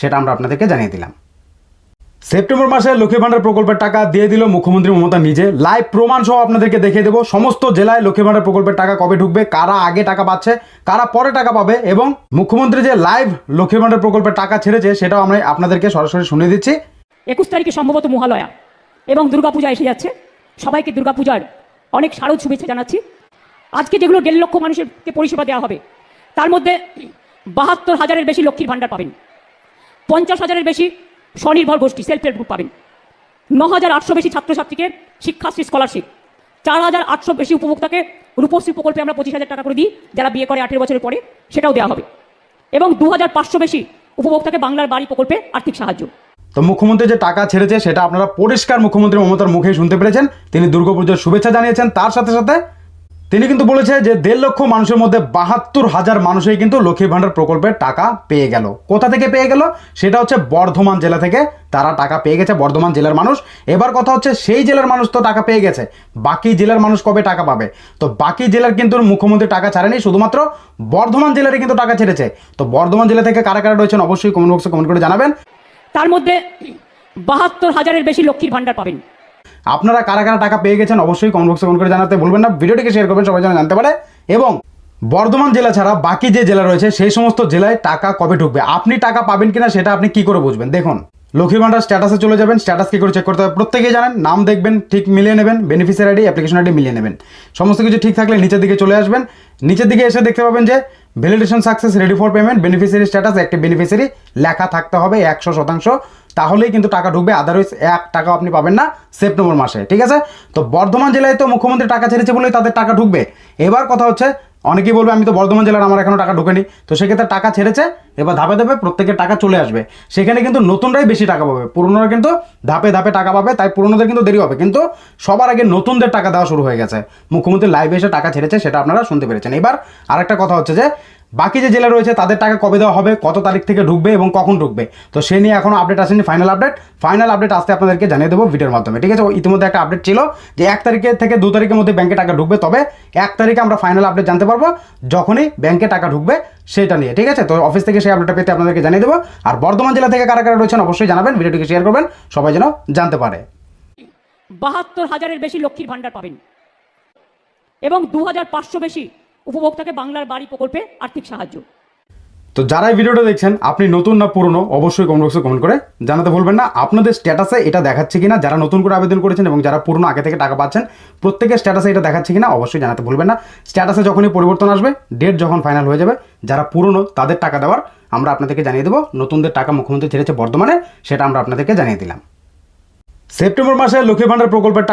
সেটা আমরা আপনাদেরকে জানিয়ে দিলাম। সেপ্টেম্বর মাসে লক্ষ্মী ভান্ডার প্রকল্পের টাকা দিয়ে দিল মুখ্যমন্ত্রী মমতা নিজে। লাইভ প্রমাণ সহ আপনাদেরকে দেখিয়ে দেবো সমস্ত জেলায় লক্ষ্মী ভান্ডার প্রকল্পের টাকা কবে ঢুকবে, কারা আগে টাকা পাচ্ছে, কারা পরে টাকা পাবে এবং মুখ্যমন্ত্রী যে লাইভ লক্ষ্মী ভান্ডার প্রকল্পের টাকা ছেড়েছে সেটাও আমরা আপনাদেরকে সরাসরি শুনে দিচ্ছি। একুশ তারিখে সম্ভবত মহালয়া এবং দুর্গাপূজা এসে যাচ্ছে। সবাইকে দুর্গাপূজার অনেক শারদ শুভেচ্ছা জানাচ্ছি। আজকে যেগুলো দেড় লক্ষ মানুষেরকে পরিষেবা দেওয়া হবে, তার মধ্যে বাহাত্তর হাজারের বেশি লক্ষ্মীর ভাণ্ডার পাবেন। পঞ্চাশ হাজারের বেশি স্বনির্ভর গোষ্ঠী সেলফ হেল্প গ্রুপ পাবেন। ন হাজার আটশো বেশি ছাত্রছাত্রীকে শিক্ষাশ্রী স্কলারশিপ চার হাজার আটশো বেশি উপভোক্তাকে রূপশ্রী প্রকল্পে আমরা পঁচিশ হাজার টাকা করে দিই, যারা বিয়ে করে আঠেরো বছরের পরে, সেটাও দেওয়া হবে। এবং দু হাজার পাঁচশো বেশি উপভোক্তাকে বাংলার বাড়ি প্রকল্পে আর্থিক সাহায্য। তো মুখ্যমন্ত্রী যে টাকা ছেড়েছে, সেটা আপনারা পরিষ্কার মুখ্যমন্ত্রী মমতার মুখেই শুনতে পেরেছেন। তিনি দুর্গাপুজোর শুভেচ্ছা জানিয়েছেন। তার সাথে সাথে তিনি কিন্তু বলেছে যে দেড় লক্ষ মানুষের মধ্যে বাহাত্তর হাজার মানুষই কিন্তু লক্ষ্মী ভাণ্ডার প্রকল্পের টাকা পেয়ে গেল। কোথা থেকে পেয়ে গেল? সেটা হচ্ছে বর্ধমান জেলা থেকে তারা টাকা পেয়ে গেছে, বর্ধমান জেলার মানুষ। এবার কথা হচ্ছে সেই জেলার মানুষ তো টাকা পেয়ে গেছে, বাকি জেলার মানুষ কবে টাকা পাবে? তো বাকি জেলার কিন্তু মুখ্যমন্ত্রী টাকা ছাড়েনি, শুধুমাত্র বর্ধমান জেলারই কিন্তু টাকা ছেড়েছে। তো বর্ধমান জেলা থেকে কারা কারা রয়েছেন অবশ্যই কমেন্ট বক্সে কমেন্ট করে জানাবেন। তার মধ্যে বাহাত্তর হাজারের বেশি লক্ষ্মীর ভাণ্ডার পাবেন। আপনারা কারা কারা টাকা পেয়ে গেছেন অবশ্যই কমেন্ট বক্সে কমেন্ট করে জানাতে ভুলবেন না। ভিডিওটিকে শেয়ার করবেন, সবাই যেন জানতে পারে। এবং বর্ধমান জেলা ছাড়া বাকি যে জেলা রয়েছে, সেই সমস্ত জেলায় টাকা কবে ঢুকবে? আপনি টাকা পাবেন কিনা সেটা আপনি কি করে বুঝবেন? দেখুন লক্ষ্মী ভান্ডার স্ট্যাটাসে চলে যাবেন স্ট্যাটাস কি করে চেক করতে হবে? প্রত্যেকেই জানেন, নাম দেখবেন, ঠিক মিলিয়ে নেবেন বেনিফিসিয়ারি আইডি অ্যাপ্লিকেশন আইডি মিলিয়ে নেবেন। সমস্ত কিছু ঠিক থাকলে নিচের দিকে চলে আসবেন। নিচের দিকে এসে দেখতে পাবেন যে validation success ready for payment beneficiary status একটি বেনিফিসিয়ারি লেখা থাকতে হবে একশো শতাংশ। তাহলেই কিন্তু টাকা ঢুকবে আদারওয়াইজ এক টাকা আপনি পাবেন না সেপ্টেম্বর মাসে, ঠিক আছে? তো বর্ধমান জেলায় তো মুখ্যমন্ত্রী টাকা ছেড়েছে বলেই তাদের টাকা ঢুকবে। এবার কথা হচ্ছে অনেকেই বলবে, আমি তো বর্ধমান জেলার, আমার এখনও টাকা ঢোকেনি। তো সেক্ষেত্রে টাকা ছেড়েছে, এবার ধাপে ধাপে প্রত্যেকের টাকা চলে আসবে। সেখানে কিন্তু নতুনরাই বেশি টাকা পাবে। পুরনোরা কিন্তু ধাপে ধাপে টাকা পাবে, তাই পুরনোদের কিন্তু দেরি হবে। কিন্তু সবার আগে নতুনদের টাকা দেওয়া শুরু হয়ে গেছে। মুখ্যমন্ত্রী লাইভে এসে টাকা ছেড়েছে, সেটা আপনারা শুনতে পেরেছেন। এবার আরেকটা কথা হচ্ছে যে বাকি যে জেলা রয়েছে, তাদের টাকা কবে দেওয়া হবে, কত তারিখ থেকে ঢুকবে এবং কখন ঢুকবে, তো সে নিয়ে এখনও আপডেট আসেনি ফাইনাল আপডেট ফাইনাল আপডেট আসতে আপনাদেরকে জানিয়ে দেবো ভিডিওর মাধ্যমে, ঠিক আছে? ইতিমধ্যে একটা আপডেট ছিল যে এক তারিখে থেকে দু তারিখের মধ্যে ব্যাংকে টাকা ঢুকবে, তবে এক তারিখে আমরা ফাইনাল আপডেট জানতে পারব, যখনই ব্যাংকে টাকা ঢুকবে সেটা নিয়ে, ঠিক আছে? তো অফিস থেকে সেই আপডেটটা পেতে আপনাদেরকে জানিয়ে দেবো। আর বর্ধমান জেলা থেকে কারা কারা রয়েছেন অবশ্যই জানাবেন ভিডিওটিকে শেয়ার করবেন, সবাই যেন জানতে পারে। বাহাত্তর হাজারের বেশি লক্ষ্মীর ভাণ্ডার পাবেন। এবং দু হাজার পাঁচশো বেশি উপভোক্তাকে বাংলার বাড়ি প্রকল্পে আর্থিক সাহায্য। তো যারা এই ভিডিওটা দেখছেন, আপনি নতুন না পুরনো, অবশ্যই কমেন্ট বক্সে কমেন্ট করে জানাতে ভুলবেন না। আপনাদের স্ট্যাটাসে এটা দেখাচ্ছে কিনা, যারা নতুন করে আবেদন করেছেন এবং যারা পুরনো আগে থেকে টাকা পাচ্ছেন, প্রত্যেকের স্ট্যাটাসে এটা দেখাচ্ছে কিনা অবশ্যই জানাতে ভুলবেন না। স্ট্যাটাসে যখনই পরিবর্তন আসবে ডেট যখন ফাইনাল হয়ে যাবে, যারা পুরনো তাদের টাকা দেওয়ার আমরা আপনাদেরকে জানিয়ে দেবো। নতুনদের টাকা মুখ্যমন্ত্রী ছেড়েছে বর্তমানে সেটা আমরা আপনাদেরকে জানিয়ে দিলাম। সেপ্টেম্বর মাসে লক্ষ্মী ভান্ডার প্রকল্পের